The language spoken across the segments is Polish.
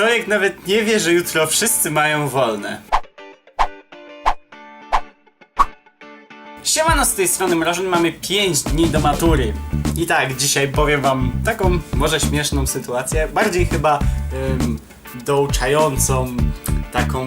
człowiek nawet nie wie, że jutro wszyscy mają wolne. Siemano, z tej strony Mrożen, mamy 5 dni do matury. I tak, dzisiaj powiem wam taką może śmieszną sytuację, bardziej chyba ym, douczającą, taką,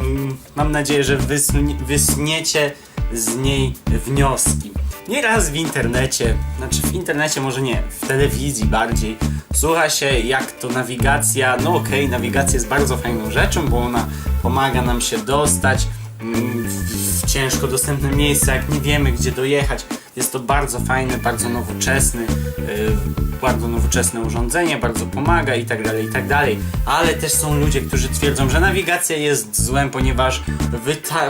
mam nadzieję, że wysnie, wysniecie z niej wnioski. Nieraz w internecie, znaczy w internecie może nie, w telewizji bardziej, słucha się jak to nawigacja, no okej, nawigacja jest bardzo fajną rzeczą, bo ona pomaga nam się dostać mm, w, ciężko dostępne miejsca, jak nie wiemy gdzie dojechać. Jest to bardzo fajne, bardzo nowoczesny, yy, bardzo nowoczesne urządzenie, bardzo pomaga i tak dalej, i tak dalej. Ale też są ludzie, którzy twierdzą, że nawigacja jest złem, ponieważ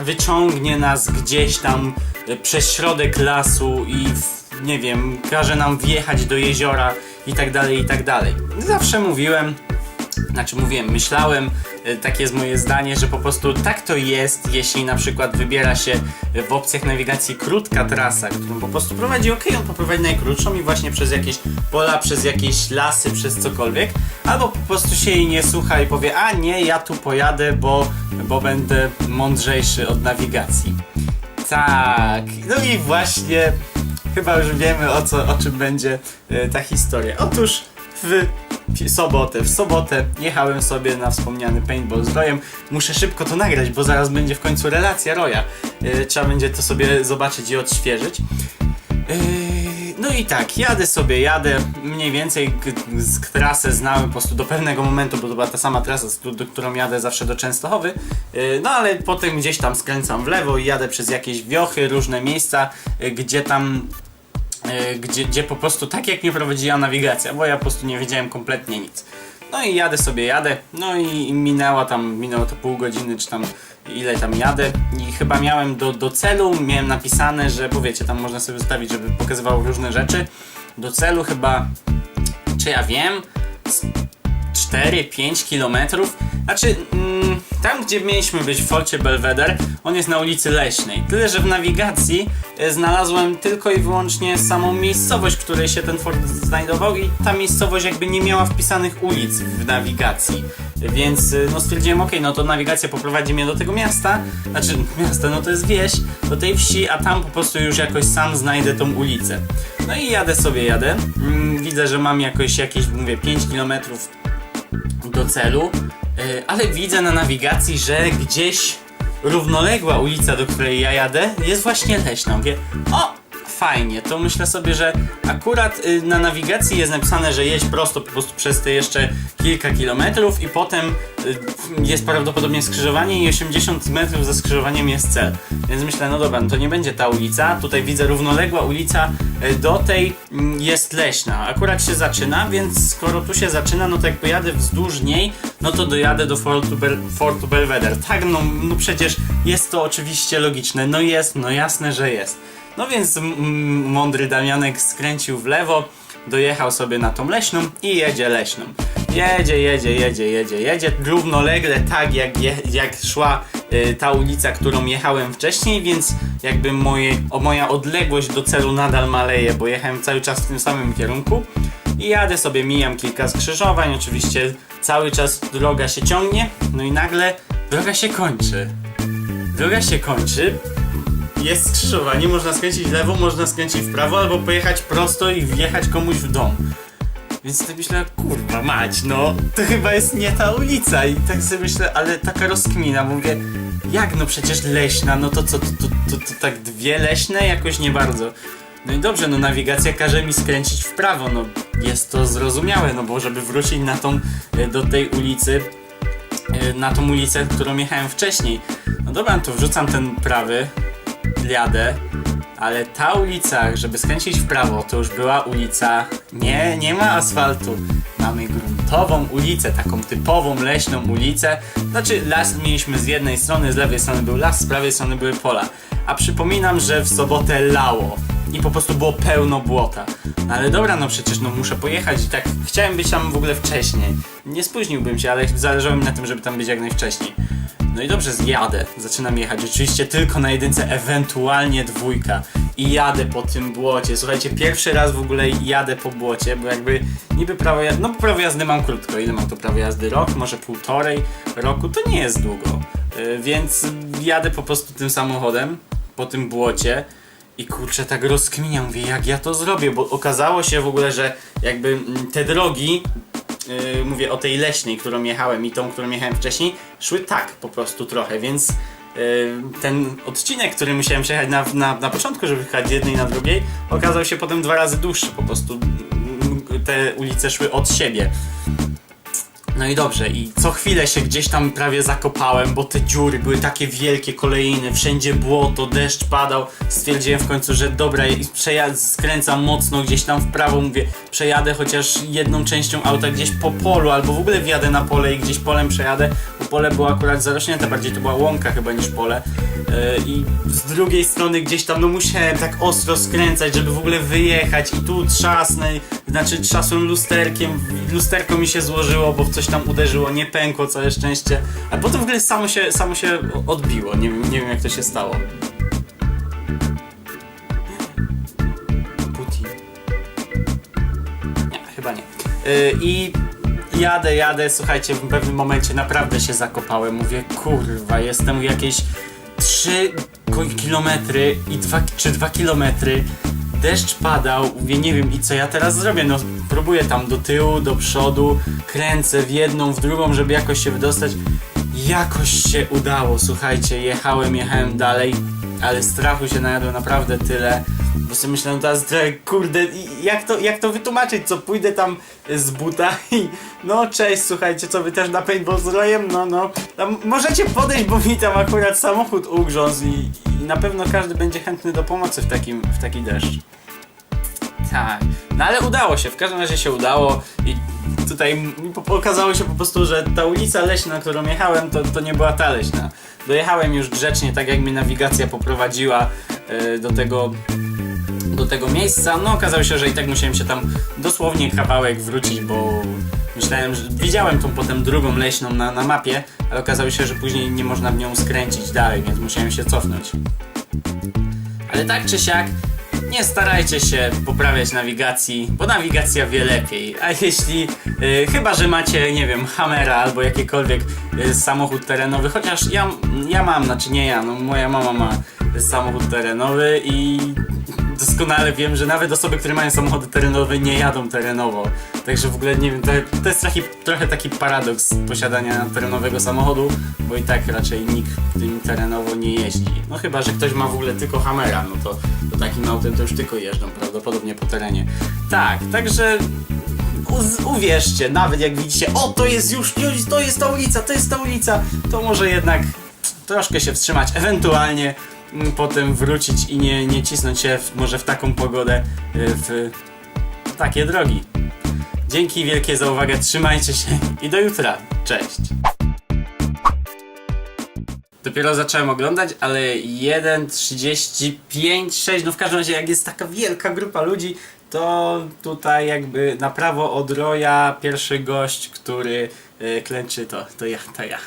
wyciągnie nas gdzieś tam y, przez środek lasu i w, nie wiem, każe nam wjechać do jeziora i tak dalej, i tak dalej. Zawsze mówiłem, znaczy mówiłem, myślałem, e, takie jest moje zdanie, że po prostu tak to jest, jeśli na przykład wybiera się w opcjach nawigacji krótka trasa, którą po prostu prowadzi, ok, on poprowadzi najkrótszą i właśnie przez jakieś pola, przez jakieś lasy, przez cokolwiek, albo po prostu się jej nie słucha i powie, a nie, ja tu pojadę, bo, bo będę mądrzejszy od nawigacji. Tak, no i właśnie chyba już wiemy o co, o czym będzie e, ta historia. Otóż w sobotę, w sobotę jechałem sobie na wspomniany paintball z Rojem. Muszę szybko to nagrać, bo zaraz będzie w końcu relacja Roja. E, trzeba będzie to sobie zobaczyć i odświeżyć. Yy, No i tak, jadę sobie, jadę, mniej więcej z trasę znałem po prostu do pewnego momentu, bo to była ta sama trasa, do którą jadę zawsze do Częstochowy. Yy, No ale potem gdzieś tam skręcam w lewo i jadę przez jakieś wiochy, różne miejsca, yy, gdzie tam e, gdzie, gdzie po prostu tak jak mnie prowadziła nawigacja, bo ja po prostu nie wiedziałem kompletnie nic. No i jadę sobie, jadę, no i minęła tam, minęło to pół godziny, czy tam ile tam jadę i chyba miałem do, do celu, miałem napisane, że, bo wiecie, tam można sobie ustawić, żeby pokazywało różne rzeczy, do celu chyba, czy ja wiem, z 4-5 kilometrów. Znaczy, mm, tam gdzie mieliśmy być w Forcie Belvedere, on jest na ulicy Leśnej. Tyle, że w nawigacji e, znalazłem tylko i wyłącznie samą miejscowość, w której się ten fort znajdował i ta miejscowość jakby nie miała wpisanych ulic w nawigacji. Więc e, no stwierdziłem, ok, no to nawigacja poprowadzi mnie do tego miasta, znaczy miasta, no to jest wieś, do tej wsi, a tam po prostu już jakoś sam znajdę tą ulicę. No i jadę sobie, jadę. Mm, widzę, że mam jakoś jakieś, mówię, 5 kilometrów do celu, ale widzę na nawigacji, że gdzieś równoległa ulica, do której ja jadę, jest właśnie leśna. Mówię, o, fajnie, to myślę sobie, że akurat y, na nawigacji jest napisane, że jedź prosto po prostu przez te jeszcze kilka kilometrów i potem y, jest prawdopodobnie skrzyżowanie i 80 metrów za skrzyżowaniem jest cel. Więc myślę, no dobra, no to nie będzie ta ulica. Tutaj widzę równoległa ulica y, do tej mm, jest leśna. Akurat się zaczyna, więc skoro tu się zaczyna, no to jak pojadę wzdłuż niej, no to dojadę do Fortu, Bel Fortu Belvedere. Tak, no, no przecież jest to oczywiście logiczne. No jest, no jasne, że jest. No więc mądry Damianek skręcił w lewo, dojechał sobie na tą leśną i jedzie leśną. Jedzie, jedzie, jedzie, jedzie, jedzie równolegle tak jak, je, jak szła y, ta ulica, którą jechałem wcześniej, więc jakby moje, o, moja odległość do celu nadal maleje, bo jechałem cały czas w tym samym kierunku. I jadę sobie, mijam kilka skrzyżowań, oczywiście cały czas droga się ciągnie, no i nagle droga się kończy. Droga się kończy, jest skrzyżowanie, można skręcić lewo, można skręcić w prawo, albo pojechać prosto i wjechać komuś w dom. Więc tak myślę, kurwa mać, no to chyba jest nie ta ulica i tak sobie myślę, ale taka rozkmina, mówię, jak no przecież leśna, no to co, to, to, to, to tak dwie leśne? Jakoś nie bardzo. No i dobrze, no nawigacja każe mi skręcić w prawo, no jest to zrozumiałe, no bo żeby wrócić na tą, e, do tej ulicy, e, na tą ulicę, którą jechałem wcześniej. No dobra, to wrzucam ten prawy, jadę, ale ta ulica, żeby skręcić w prawo, to już była ulica. Nie, nie ma asfaltu. Mamy gruntową ulicę, taką typową leśną ulicę. Znaczy, las mieliśmy z jednej strony, z lewej strony był las, z prawej strony były pola. A przypominam, że w sobotę lało i po prostu było pełno błota. No ale dobra, no przecież no muszę pojechać i tak chciałem być tam w ogóle wcześniej. Nie spóźniłbym się, ale zależało mi na tym, żeby tam być jak najwcześniej. No i dobrze, zjadę. Zaczynam jechać. Oczywiście tylko na jedynce, ewentualnie dwójka. I jadę po tym błocie. Słuchajcie, pierwszy raz w ogóle jadę po błocie, bo jakby niby prawo jazdy, no prawo jazdy mam krótko. Ile mam to prawo jazdy? Rok, może półtorej roku, to nie jest długo. Yy, więc jadę po prostu tym samochodem po tym błocie. I kurczę, tak rozkminiam, mówię, jak ja to zrobię, bo okazało się w ogóle, że jakby mm, te drogi, yy, mówię o tej leśnej, którą jechałem i tą, którą jechałem wcześniej, szły tak po prostu trochę, więc yy, ten odcinek, który musiałem przejechać na, na, na początku, żeby jechać z jednej na drugiej, okazał się potem dwa razy dłuższy, po prostu te ulice szły od siebie. No i dobrze, i co chwilę się gdzieś tam prawie zakopałem, bo te dziury były takie wielkie, kolejne, wszędzie błoto, deszcz padał. Stwierdziłem w końcu, że dobra, skręcam mocno gdzieś tam w prawo, mówię, przejadę chociaż jedną częścią auta gdzieś po polu, albo w ogóle wjadę na pole i gdzieś polem przejadę, bo pole było akurat zarośnięte, bardziej to była łąka chyba niż pole. Yy, I z drugiej strony gdzieś tam, no musiałem tak ostro skręcać, żeby w ogóle wyjechać i tu trzasnę, znaczy trzasłem lusterkiem, lusterko mi się złożyło, bo w coś tam uderzyło, nie pękło całe szczęście, a potem w ogóle samo się, samo się odbiło, nie, nie wiem jak to się stało. Putin. Nie, chyba nie. Yy, I jadę, jadę, słuchajcie, w pewnym momencie naprawdę się zakopałem. Mówię, kurwa, jestem jakieś 3 kilometry i 2 czy 2 kilometry. Deszcz padał, mówię, nie wiem i co ja teraz zrobię. No, próbuję tam do tyłu, do przodu, kręcę w jedną, w drugą, żeby jakoś się wydostać. Jakoś się udało, słuchajcie, jechałem, jechałem dalej, ale strachu się najadłem naprawdę tyle. Bo sobie myślałem teraz, że kurde, jak to, jak to wytłumaczyć, co pójdę tam z buta i no cześć, słuchajcie, co wy też na paintball z rojem, no no, tam możecie podejść, bo mi tam akurat samochód ugrzązł i, i na pewno każdy będzie chętny do pomocy w takim, w taki deszcz. Tak, no ale udało się, w każdym razie się udało i tutaj mi okazało się po prostu, że ta ulica leśna, którą jechałem, to, to nie była ta leśna. Dojechałem już grzecznie, tak jak mnie nawigacja poprowadziła e, do tego do tego miejsca. No okazało się, że i tak musiałem się tam dosłownie kawałek wrócić, bo myślałem, że widziałem tą potem drugą leśną na, na mapie, ale okazało się, że później nie można w nią skręcić dalej, więc musiałem się cofnąć. Ale tak czy siak, nie starajcie się poprawiać nawigacji, bo nawigacja wie lepiej. A jeśli, y, chyba że macie, nie wiem, Hammera albo jakikolwiek y, samochód terenowy, chociaż ja, ja mam, znaczy nie ja, no moja mama ma samochód terenowy i doskonale wiem, że nawet osoby, które mają samochody terenowe nie jadą terenowo. Także w ogóle nie wiem, to, to jest taki, trochę taki paradoks posiadania terenowego samochodu, bo i tak raczej nikt tym terenowo nie jeździ. No chyba, że ktoś ma w ogóle tylko Hammera, no to, to takim autem to już tylko jeżdżą prawdopodobnie po terenie. Tak, także uwierzcie, nawet jak widzicie, o to jest już, już, to jest ta ulica, to jest ta ulica, to może jednak troszkę się wstrzymać, ewentualnie potem wrócić i nie, nie cisnąć się w, może w taką pogodę y, w takie drogi. Dzięki wielkie za uwagę, trzymajcie się i do jutra. Cześć! Dopiero zacząłem oglądać, ale 1.35, 6, no w każdym razie jak jest taka wielka grupa ludzi, to tutaj jakby na prawo od Roya pierwszy gość, który y, klęczy to, to ja, to ja.